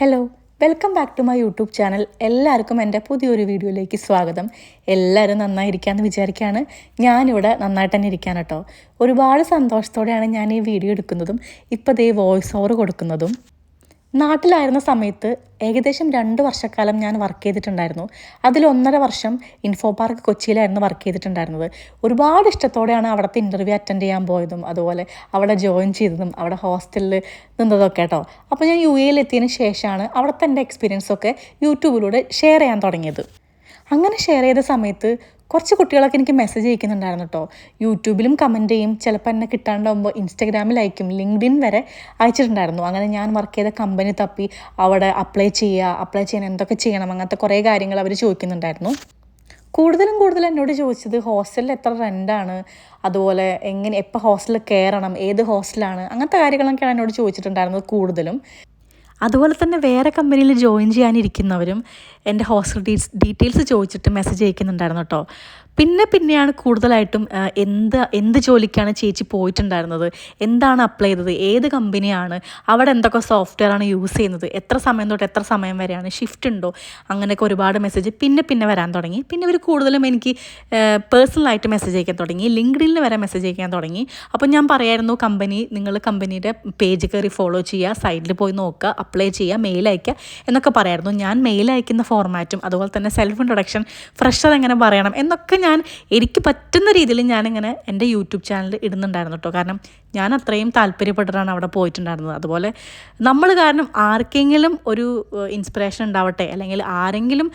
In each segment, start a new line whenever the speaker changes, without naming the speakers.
Hello welcome back to my YouTube channel എല്ലാവർക്കും എന്റെ പുതിയൊരു വീഡിയോയിലേക്ക് സ്വാഗതം. എല്ലാവരും നന്നായിരിക്കാമെന്ന് വിചാരിക്കുകയാണ് ഞാനിവിടെ നന്നായിട്ട് തന്നെ ഇരിക്കാൻ കേട്ടോ. ഒരുപാട് സന്തോഷത്തോടെയാണ് ഞാൻ ഈ വീഡിയോ എടുക്കുന്നതും ഇപ്പോൾ ദേ വോയിസ് ഓവർ കൊടുക്കുന്നതും. നാട്ടിലായിരുന്ന സമയത്ത് ഏകദേശം രണ്ട് വർഷക്കാലം ഞാൻ വർക്ക് ചെയ്തിട്ടുണ്ടായിരുന്നു. അതിൽ ഒന്നര വർഷം ഇൻഫോ പാർക്ക് കൊച്ചിയിലായിരുന്നു വർക്ക് ചെയ്തിട്ടുണ്ടായിരുന്നത്. ഒരുപാട് ഇഷ്ടത്തോടെയാണ് അവിടുത്തെ ഇന്റർവ്യൂ അറ്റൻഡ് ചെയ്യാൻ പോയതും അതുപോലെ അവിടെ ജോയിൻ ചെയ്തതും അവിടെ ഹോസ്റ്റലിൽ നിന്നതൊക്കെ കേട്ടോ. അപ്പോൾ ഞാൻ യു എയിൽ എത്തിയതിന് ശേഷമാണ് അവിടുത്തെ എന്റെ എക്സ്പീരിയൻസൊക്കെ യൂട്യൂബിലൂടെ ഷെയർ ചെയ്യാൻ തുടങ്ങിയത്. അങ്ങനെ ഷെയർ ചെയ്ത സമയത്ത് കുറച്ച് കുട്ടികളൊക്കെ എനിക്ക് മെസ്സേജ് അയക്കുന്നുണ്ടായിരുന്നു കേട്ടോ യൂട്യൂബിലും കമന്റ് ചെയ്യും. ചിലപ്പോൾ എന്നെ കിട്ടാണ്ടാവുമ്പോൾ ഇൻസ്റ്റാഗ്രാമിൽ അയക്കും ലിങ്ക്ഡിൻ വരെ അയച്ചിട്ടുണ്ടായിരുന്നു. അങ്ങനെ ഞാൻ വർക്ക് ചെയ്ത കമ്പനി തപ്പി അവിടെ അപ്ലൈ ചെയ്യുക അപ്ലൈ ചെയ്യാൻ എന്തൊക്കെ ചെയ്യണം അങ്ങനത്തെ കുറേ കാര്യങ്ങൾ അവർ ചോദിക്കുന്നുണ്ടായിരുന്നു. കൂടുതലും കൂടുതൽ എന്നോട് ചോദിച്ചത് ഹോസ്റ്റലിൽ എത്ര റെന്റാണ് അതുപോലെ എങ്ങനെ എപ്പോൾ ഹോസ്റ്റലിൽ കയറണം ഏത് ഹോസ്റ്റലാണ് അങ്ങനത്തെ കാര്യങ്ങളൊക്കെയാണ് എന്നോട് ചോദിച്ചിട്ടുണ്ടായിരുന്നത് കൂടുതലും. അതുപോലെ തന്നെ വേറെ കമ്പനിയിൽ ജോയിൻ ചെയ്യാനിരിക്കുന്നവരും എന്റെ ഹോസ്റ്റൽ ഡീറ്റെയിൽസ് ചോദിച്ചിട്ട് മെസ്സേജ് അയക്കുന്നുണ്ടായിരുന്നു കേട്ടോ. പിന്നെ പിന്നെയാണ് കൂടുതലായിട്ടും എന്ത് എന്ത് ജോലിക്കാണ് ചേച്ചി പോയിട്ടുണ്ടായിരുന്നത്? എന്താണ് അപ്ലൈ ചെയ്തത്? ഏത് കമ്പനിയാണ് അവിടെ എന്തൊക്കെ സോഫ്റ്റ്വെയർ ആണ് യൂസ് ചെയ്യുന്നത്? എത്ര സമയം തൊട്ട് എത്ര സമയം വരെയാണ്? ഷിഫ്റ്റ് ഉണ്ടോ? അങ്ങനെയൊക്കെ ഒരുപാട് മെസ്സേജ് പിന്നെ പിന്നെ വരാൻ തുടങ്ങി. പിന്നെ ഇവർ കൂടുതലും എനിക്ക് പേഴ്സണലായിട്ട് മെസ്സേജ് അയക്കാൻ തുടങ്ങി. ലിങ്ക്ഡിനിൽ വരെ മെസ്സേജ് അയക്കാൻ തുടങ്ങി. അപ്പോൾ ഞാൻ പറയായിരുന്നു കമ്പനി നിങ്ങൾ കമ്പനിയുടെ പേജ് കയറി ഫോളോ ചെയ്യുക സൈഡിൽ പോയി നോക്കുക അപ്ലൈ ചെയ്യുക മെയിൽ അയക്കുക എന്നൊക്കെ പറയായിരുന്നു. ഞാൻ മെയിൽ അയക്കുന്ന ഫോർമാറ്റും അതുപോലെ തന്നെ സെൽഫ് ഇൻട്രൊഡക്ഷൻ ഫ്രഷർ എങ്ങനെ പറയണം എന്നൊക്കെ ഞാൻ എനിക്ക് പറ്റുന്ന രീതിയിൽ ഞാനിങ്ങനെ എന്റെ യൂട്യൂബ് ചാനൽ ഇടുന്നുണ്ടായിരുന്നു കേട്ടോ. കാരണം ഞാൻ അത്രയും താല്പര്യപ്പെട്ടിട്ടാണ് അവിടെ പോയിട്ടുണ്ടായിരുന്നത്. അതുപോലെ നമ്മൾ കാരണം ആർക്കെങ്കിലും ഒരു ഇൻസ്പിറേഷൻ ഉണ്ടാവട്ടെ അല്ലെങ്കിൽ ആരെങ്കിലും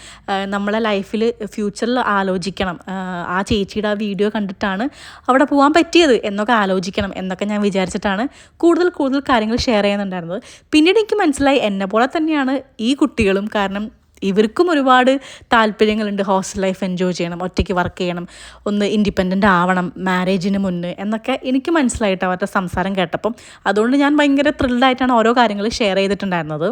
നമ്മളെ ലൈഫിൽ ഫ്യൂച്ചറിൽ ആലോചിക്കണം ആ ചേച്ചിയുടെ ആ വീഡിയോ കണ്ടിട്ടാണ് അവിടെ പോകാൻ പറ്റിയത് എന്നൊക്കെ ആലോചിക്കണം എന്നൊക്കെ ഞാൻ വിചാരിച്ചിട്ടാണ് കൂടുതൽ കൂടുതൽ കാര്യങ്ങൾ ഷെയർ ചെയ്യുന്നുണ്ടായിരുന്നത്. പിന്നീട് എനിക്ക് മനസ്സിലായി എന്നെ പോലെ തന്നെയാണ് ഈ കുട്ടികളും. കാരണം ഇവർക്കും ഒരുപാട് താല്പര്യങ്ങളുണ്ട് ഹോസ്റ്റൽ ലൈഫ് എൻജോയ് ചെയ്യണം ഒറ്റയ്ക്ക് വർക്ക് ചെയ്യണം ഒന്ന് ഇൻഡിപെൻഡന്റ് ആവണം മാരേജിന് മുന്നേ എന്നൊക്കെ എനിക്ക് മനസ്സിലായിട്ട് അവരുടെ സംസാരം കേട്ടപ്പം അതുകൊണ്ട് ഞാൻ ഭയങ്കര ത്രില്ഡായിട്ടാണ് ഓരോ കാര്യങ്ങൾ ഷെയർ ചെയ്തിട്ടുണ്ടായിരുന്നത്.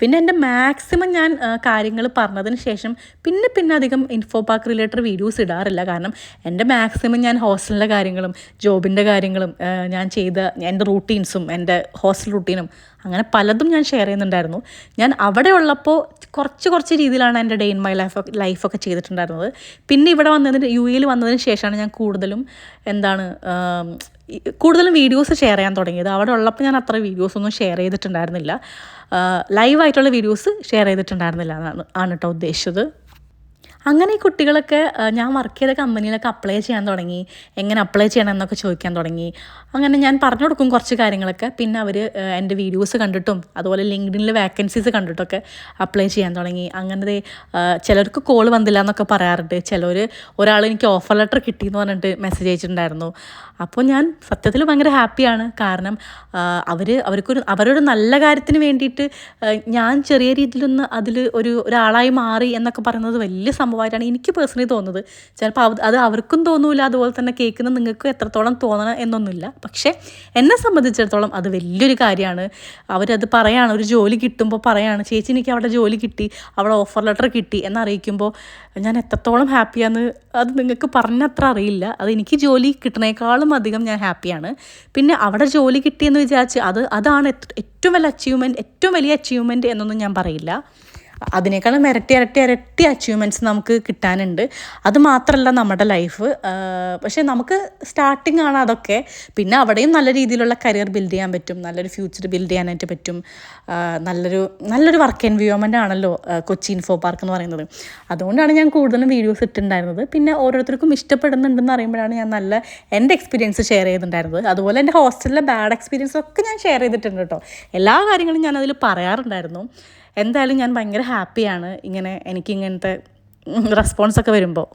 പിന്നെ എന്റെ മാക്സിമം ഞാൻ കാര്യങ്ങൾ പറഞ്ഞതിന് ശേഷം പിന്നെ പിന്നെ അധികം ഇൻഫോ പാർക്ക് റിലേറ്റഡ് വീഡിയോസ് ഇടാറില്ല. കാരണം എന്റെ മാക്സിമം ഞാൻ ഹോസ്റ്റലിന്റെ കാര്യങ്ങളും ജോബിന്റെ കാര്യങ്ങളും ഞാൻ ചെയ്ത എന്റെ റൂട്ടീൻസും എന്റെ ഹോസ്റ്റൽ റൂട്ടീനും അങ്ങനെ പലതും ഞാൻ ഷെയർ ചെയ്യുന്നുണ്ടായിരുന്നു. ഞാൻ അവിടെ ഉള്ളപ്പോൾ കുറച്ച് കുറച്ച് രീതിയിലാണ് എന്റെ ഡേ ഇൻ മൈ ലൈഫ് ലൈഫൊക്കെ ചെയ്തിട്ടുണ്ടായിരുന്നത്. പിന്നെ ഇവിടെ വന്നതിന് യു എയിൽ വന്നതിന് ശേഷമാണ് ഞാൻ കൂടുതലും എന്താണ് കൂടുതലും വീഡിയോസ് ഷെയർ ചെയ്യാൻ തുടങ്ങിയത്. അവിടെ ഉള്ളപ്പോൾ ഞാൻ അത്ര വീഡിയോസൊന്നും ഷെയർ ചെയ്തിട്ടുണ്ടായിരുന്നില്ല. ലൈവായിട്ടുള്ള വീഡിയോസ് ഷെയർ ചെയ്തിട്ടുണ്ടായിരുന്നില്ല എന്നാണ് ആണ് കേട്ടോ ഉദ്ദേശിച്ചത്. അങ്ങനെ ഈ കുട്ടികളൊക്കെ ഞാൻ വർക്ക് ചെയ്ത കമ്പനിയിലൊക്കെ അപ്ലൈ ചെയ്യാൻ തുടങ്ങി. എങ്ങനെ അപ്ലൈ ചെയ്യണം എന്നൊക്കെ ചോദിക്കാൻ തുടങ്ങി. അങ്ങനെ ഞാൻ പറഞ്ഞു കൊടുക്കും കുറച്ച് കാര്യങ്ങളൊക്കെ. പിന്നെ അവർ എന്റെ വീഡിയോസ് കണ്ടിട്ടും അതുപോലെ ലിങ്ക്ഡിനിൽ വേക്കൻസീസ് കണ്ടിട്ടൊക്കെ അപ്ലൈ ചെയ്യാൻ തുടങ്ങി. അങ്ങനത്തെ ചിലർക്ക് കോൾ വന്നില്ല എന്നൊക്കെ പറയാറുണ്ട്. ചിലർ ഒരാൾ എനിക്ക് ഓഫർ ലെറ്റർ കിട്ടി എന്ന് പറഞ്ഞിട്ട് മെസ്സേജ് അയച്ചിട്ടുണ്ടായിരുന്നു. അപ്പോൾ ഞാൻ സത്യത്തിൽ ഭയങ്കര ഹാപ്പിയാണ് കാരണം അവർ അവർക്കൊരു അവരൊരു നല്ല കാര്യത്തിന് വേണ്ടിയിട്ട് ഞാൻ ചെറിയ രീതിയിലൊന്ന് അതിൽ ഒരു ഒരാളായി മാറി എന്നൊക്കെ പറയുന്നത് വലിയ സംഭവമായിട്ടാണ് എനിക്ക് പേഴ്സണലി തോന്നുന്നത്. ചിലപ്പോൾ അത് അവർക്കും തോന്നൂല അതുപോലെ തന്നെ കേൾക്കുന്ന നിങ്ങൾക്കും എത്രത്തോളം തോന്നണം എന്നൊന്നുമില്ല. പക്ഷേ എന്നെ സംബന്ധിച്ചിടത്തോളം അത് വലിയൊരു കാര്യമാണ്. അവരത് പറയാണ് ഒരു ജോലി കിട്ടുമ്പോൾ പറയാണ് ചേച്ചി എനിക്ക് അവിടെ ജോലി കിട്ടി അവിടെ ഓഫർ ലെറ്റർ കിട്ടി എന്നറിയിക്കുമ്പോൾ ഞാൻ എത്രത്തോളം ഹാപ്പിയാന്ന് അത് നിങ്ങൾക്ക് പറഞ്ഞത്ര അറിയില്ല. അത് എനിക്ക് ജോലി കിട്ടണേക്കാളും അധികം ഞാൻ ഹാപ്പിയാണ് പിന്നെ അവിടെ ജോലി കിട്ടിയെന്ന് വിചാരിച്ച് അത് അതാണ് ഏറ്റവും വലിയ അച്ചീവ്മെന്റ് ഏറ്റവും വലിയ അച്ചീവ്മെന്റ് എന്നൊന്നും ഞാൻ പറയില്ല. അതിനേക്കാളും ഇരട്ടി ഇരട്ടി ഇരട്ടി അച്ചീവ്മെന്റ്സ് നമുക്ക് കിട്ടാനുണ്ട്. അത് മാത്രമല്ല നമ്മുടെ ലൈഫ് പക്ഷേ നമുക്ക് സ്റ്റാർട്ടിംഗ് ആണ് അതൊക്കെ. പിന്നെ അവിടെയും നല്ല രീതിയിലുള്ള കരിയർ ബിൽഡ് ചെയ്യാൻ പറ്റും. നല്ലൊരു ഫ്യൂച്ചർ ബിൽഡ് ചെയ്യാനായിട്ട് പറ്റും. നല്ലൊരു നല്ലൊരു വർക്ക് എൻവയോൺമെന്റ് ആണല്ലോ കൊച്ചി ഇൻഫോ പാർക്ക് എന്ന് പറയുന്നത്. അതുകൊണ്ടാണ് ഞാൻ കൂടുതലും വീഡിയോസ് ഇട്ടിട്ടുണ്ടായിരുന്നത്. പിന്നെ ഓരോരുത്തർക്കും ഇഷ്ടപ്പെടുന്നുണ്ടെന്ന് അറിയുമ്പോഴാണ് ഞാൻ നല്ല എന്റെ എക്സ്പീരിയൻസ് ഷെയർ ചെയ്തിട്ടുണ്ടായിരുന്നത്. അതുപോലെ എന്റെ ഹോസ്റ്റലിലെ ബാഡ് എക്സ്പീരിയൻസ് ഒക്കെ ഞാൻ ഷെയർ ചെയ്തിട്ടുണ്ട് കേട്ടോ. എല്ലാ കാര്യങ്ങളും ഞാൻ അതിൽ പറയാറുണ്ടായിരുന്നു. എന്തായാലും ഞാൻ ഭയങ്കര ഹാപ്പിയാണ് ഇങ്ങനെ എനിക്ക് ഇങ്ങനത്തെ റെസ്പോൺസ് ഒക്കെ വരുമ്പോൾ